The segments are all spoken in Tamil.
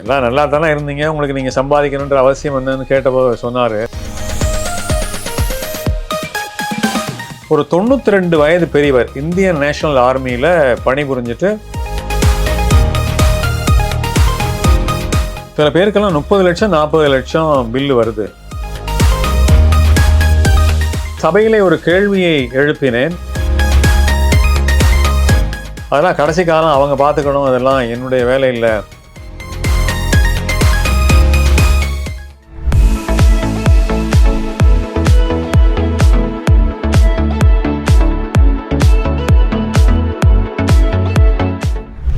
எல்லாம் நல்லா தானே இருந்தீங்க. உங்களுக்கு நீங்கள் சம்பாதிக்கணுன்ற அவசியம் என்னன்னு கேட்டபோது சொன்னார். ஒரு தொண்ணூற்றி ரெண்டு வயது பெரியவர் இந்தியன் நேஷனல் ஆர்மியில் பணிபுரிஞ்சிட்டு சில பேருக்கெல்லாம் முப்பது லட்சம் நாற்பது லட்சம் பில்லு வருது. சபையிலே ஒரு கேள்வியை எழுப்பினேன். அதெல்லாம் கடைசி காலம் அவங்க பார்த்துக்கணும் அதெல்லாம் என்னுடைய வேலை இல்லை.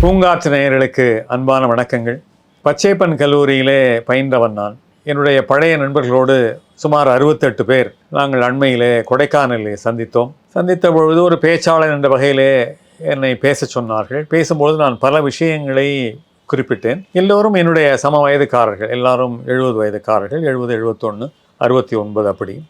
பூங்காற்று நேயர்களுக்கு அன்பான வணக்கங்கள். பச்சைப்பன் கல்லூரியிலே பயின்றவன் நான். என்னுடைய பழைய நண்பர்களோடு சுமார் அறுபத்தெட்டு பேர் நாங்கள் அண்மையிலே கொடைக்கானலிலே சந்தித்தோம். சந்தித்த பொழுது ஒரு பேச்சாளர் என்ற வகையிலே என்னை பேச சொன்னார்கள். பேசும்பொழுது நான் பல விஷயங்களை குறிப்பிட்டேன். எல்லோரும் என்னுடைய சம வயதுக்காரர்கள் எல்லாரும் எழுபது வயதுக்காரர்கள் எழுபது எழுபத்தொன்று அறுபத்தி ஒன்பது அப்படி.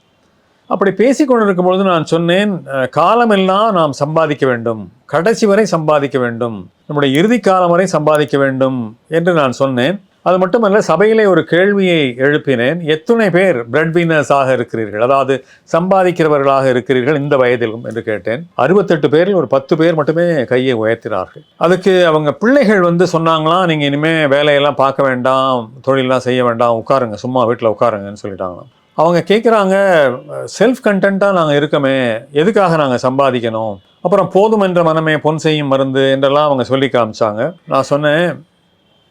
அப்படி பேசி கொண்டிருக்கும் பொழுது நான் சொன்னேன் காலமெல்லாம் நாம் சம்பாதிக்க வேண்டும். கடைசி வரை சம்பாதிக்க வேண்டும். நம்முடைய இறுதி காலம் வரை சம்பாதிக்க வேண்டும். என்று நான் சொன்னேன். அது மட்டுமல்ல சபையிலே ஒரு கேள்வியை எழுப்பினேன். எத்தனை பேர் பிரெட் ஆக இருக்கிறீர்கள்? அதாவது சம்பாதிக்கிறவர்களாக இருக்கிறீர்கள் இந்த வயதிலும்? என்று கேட்டேன். அறுபத்தெட்டு பேரில் ஒரு பத்து பேர் மட்டுமே கையை உயர்த்தினார்கள். அதுக்கு அவங்க பிள்ளைகள் வந்து சொன்னாங்களாம் நீங்கள் இனிமேல் வேலையெல்லாம் பார்க்க வேண்டாம் தொழிலெலாம் செய்ய வேண்டாம் உட்காருங்க சும்மா வீட்டில் உட்காருங்கன்னு சொல்லிட்டாங்களாம். அவங்க கேட்குறாங்க செல்ஃப் கண்டென்ட்டாக நாங்கள் இருக்கமே எதுக்காக நாங்கள் சம்பாதிக்கணும்? அப்புறம் போதும் என்ற மனமே பொன் செய்யும் மருந்து என்றெல்லாம் அவங்க சொல்லி காமிச்சாங்க. நான் சொன்னேன்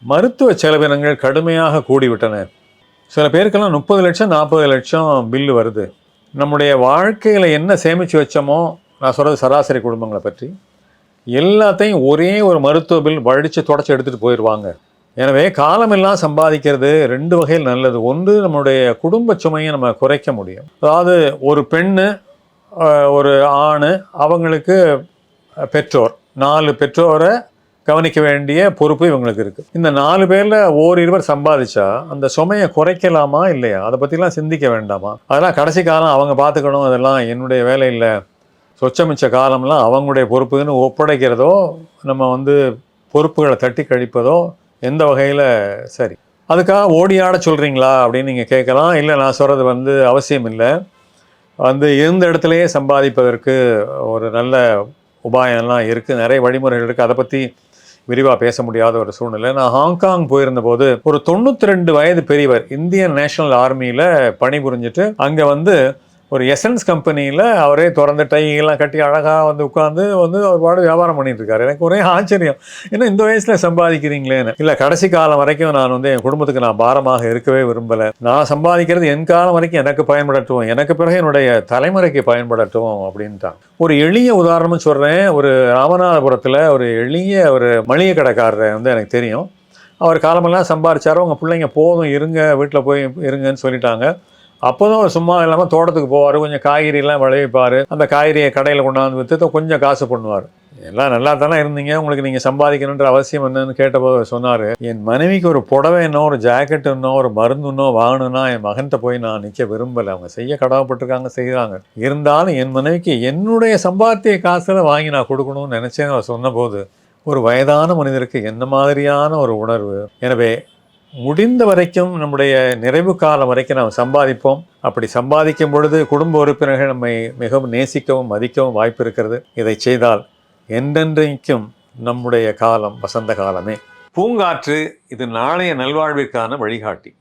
மருத்துவ செலவினங்கள் கடுமையாக கூடிவிட்டன. சில பேருக்கெல்லாம் முப்பது லட்சம் நாற்பது லட்சம் பில்லு வருது. நம்முடைய வாழ்க்கையில் என்ன சேமித்து வச்சோமோ நான் சொல்கிறது சராசரி குடும்பங்களை பற்றி எல்லாத்தையும் ஒரே ஒரு மருத்துவ பில் வழித்து தொடச்சி எடுத்துகிட்டு போயிடுவாங்க எனவே காலமெல்லாம் சம்பாதிக்கிறது ரெண்டு வகையில் நல்லது. ஒன்று நம்மளுடைய குடும்ப சுமையை நம்ம குறைக்க முடியும். அதாவது ஒரு பெண்ணு ஒரு ஆண் அவங்களுக்கு பெற்றோர். நாலு பெற்றோரை கவனிக்க வேண்டிய பொறுப்பு இவங்களுக்கு இருக்குது இந்த நாலு பேரில் ஓரிருவர் சம்பாதிச்சா அந்த சுமையை குறைக்கலாமா இல்லையா? அதை பற்றிலாம் சிந்திக்க வேண்டாமா? அதெல்லாம் கடைசி காலம் அவங்க பார்த்துக்கணும். அதெல்லாம் என்னுடைய வேலை இல்லை. சொச்சமிச்ச காலம்லாம் அவங்களுடைய பொறுப்புன்னு ஒப்படைக்கிறதோ நம்ம வந்து பொறுப்புகளை தட்டி கழிப்பதோ எந்த வகையில்? சரி. அதுக்காக ஓடி ஆட சொல்கிறீங்களா அப்படின்னு நீங்கள் கேட்கலாம். இல்லை நான் சொல்கிறது வந்து அவசியம் இல்லை. வந்து இருந்த இடத்துலையே சம்பாதிப்பதற்கு ஒரு நல்ல உபாயம்லாம் இருக்குது நிறைய வழிமுறைகள் இருக்குது அதை பற்றி விரிவாக பேச முடியாத ஒரு சூழ்நிலை. நான் ஹாங்காங் போயிருந்தபோது ஒரு தொண்ணூற்றி ரெண்டு வயது பெரியவர் இந்தியன் நேஷனல் ஆர்மியில் பணிபுரிஞ்சிட்டு அங்கே வந்து ஒரு எசன்ஸ் கம்பெனியில் அவரே திறந்த டையெல்லாம் கட்டி அழகாக வந்து உட்காந்து வந்து அவர் பாடு வியாபாரம் பண்ணிட்டு இருக்காரு. எனக்கு ஒரே ஆச்சரியம். ஏன்னா இந்த வயசில் சம்பாதிக்கிறீங்களேன்னு? இல்லை கடைசி காலம் வரைக்கும் நான் வந்து என் குடும்பத்துக்கு நான் பாரமாக இருக்கவே விரும்பலை. நான் சம்பாதிக்கிறது என் காலம் வரைக்கும் எனக்கு பயன்படட்டும். எனக்கு பிறகு என்னுடைய தலைமுறைக்கு பயன்படட்டும் அப்படின்ட்டான். ஒரு எளிய உதாரணம்னு சொல்கிறேன் ஒரு ராமநாதபுரத்தில் ஒரு எளிய ஒரு மளிகை கடைக்காரர் வந்து எனக்கு தெரியும். அவர் காலமெல்லாம் சம்பாரிச்சாரோ. உங்கள் பிள்ளைங்க போதும் இருங்க வீட்டில் போய் இருங்கன்னு சொல்லிட்டாங்க. அப்போ தான் அவர் சும்மா இல்லாமல் தோட்டத்துக்கு போவார் கொஞ்சம் காய்கறியெல்லாம் விளைவிப்பார். அந்த காய்கறியை கடையில் கொண்டாந்து விற்று கொஞ்சம் காசு பண்ணுவார். எல்லாம் நல்லா தானே இருந்தீங்க உங்களுக்கு நீங்கள் சம்பாதிக்கணுன்ற அவசியம் என்னன்னு கேட்டபோது சொன்னார் என் மனைவிக்கு ஒரு புடவை என்ன ஒரு ஜாக்கெட் இன்னோ ஒரு மருந்துன்னோ வாங்கணும்னா என் மகன்கிட்ட போய் நான் நிற்க விரும்பலை. அவங்க செய்ய கடவுப்பட்டிருக்காங்க செய்கிறாங்க இருந்தாலும் என் மனைவிக்கு என்னுடைய சம்பாத்திய காசில் வாங்கி நான் கொடுக்கணும்னு நினச்சேன்னு அவர் சொன்னபோது ஒரு வயதான மனிதருக்கு என்ன மாதிரியான ஒரு உணர்வு? எனவே முடிந்த வரைக்கும் நம்முடைய நிறைவு காலம் வரைக்கும் நாம் சம்பாதிப்போம். அப்படி சம்பாதிக்கும் பொழுது குடும்ப உறுப்பினர்கள் நம்மை மிகவும் நேசிக்கவும் மதிக்கவும் வாய்ப்பு இருக்கிறது. இதை செய்தால் என்றென்றைக்கும் நம்முடைய காலம் வசந்த காலமே. பூங்காற்று இது நாளைய நல்வாழ்விற்கான வழிகாட்டி.